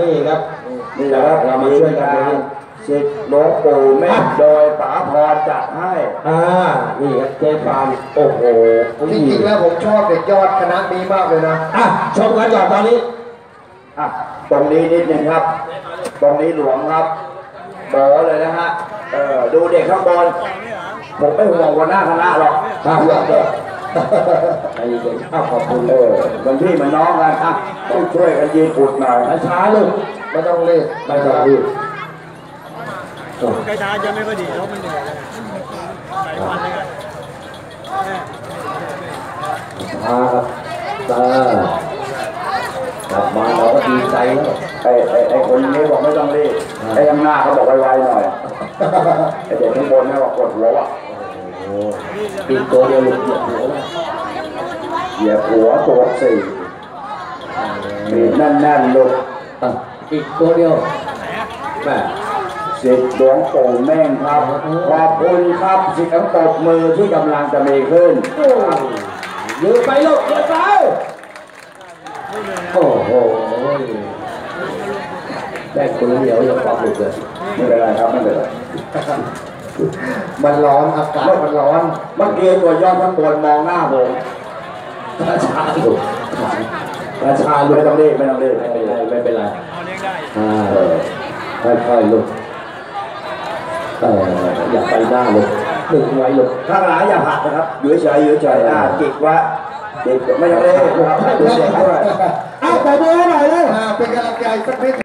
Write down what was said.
นี่ครับนี่แหละครับเรามาช่วยกันดูสิทธิ์หลวงปู่แม่โดยป๋าพรจัดให้อ่านี่ครับเจ๊ฟานโอ้โหจริงๆแล้วผมชอบเด็กยอดคณะนี้มากเลยนะอะชมกันก่อนตอนนี้อะตรงนี้นิดนึงครับ ตรงนี้หลวงครับโตเลยนะฮะเออดูเด็กข้างบนผมไม่ห่วงหัวหน้าคณะหรอกครับห่วงเด็ก ใจเย็นๆอ้าวขอบคุณเออมันพี่มันน้องกันอะต้องช่วยกันยืนอุดหน่อยช้าๆลูกไม่ต้องรีบไม่ต้องรีบโอ้กระชาจะไม่ค่อยดีแล้วมันเหนื่อยเลยหลายวันเลยอะช้าครับเออกลับมาเราก็ดีใจแล้วไอ้ไอ้ไอ้คนนี้บอกไม่ต้องรีบไอ้ข้างหน้าเขาบอกไวๆหน่อยไอ้เด็กข้างบนเนี่ยบอกกดหัวว่ะ โอ้ปีนตัวเดียวลูกเหยียบหัวเลยเหยียบหัวตัวสี่มีแน่นๆลูกอะอีกตัวเดียวแม่สิทธิ์หลวงปู่แม่งครับขอบคุณครับสิทธิ์ทั้งตบมือที่กำลังจะมีขึ้นยืนไปลูกยืนไปโอ้โหได้คนเหนียวอย่างความหลุดเลยไม่เป็นไรครับไม่เป็นไร มันร้อนอากาศมันร้อนเมื่อกี้ตัวยอดข้างบนมองหน้าผมช้าๆลูกช้าๆลูไม่กต้องรีบไม่ต้องรีบไม่เป็นไรไม่เป็นไรเอาเลี้ยงได้อ่าค่อยๆลูกเอออย่าไปหน้าลูกดึงไว้ลูกข้างหลังอย่าผลักนะครับอยู่เฉยๆอยู่เฉยๆอ่าจิกไว่าจิกไม่ต้องรีบครับดูเด็กด้วยเอาแต่มือหน่อยเลยอ่าเป็นกำลังใจสักนิด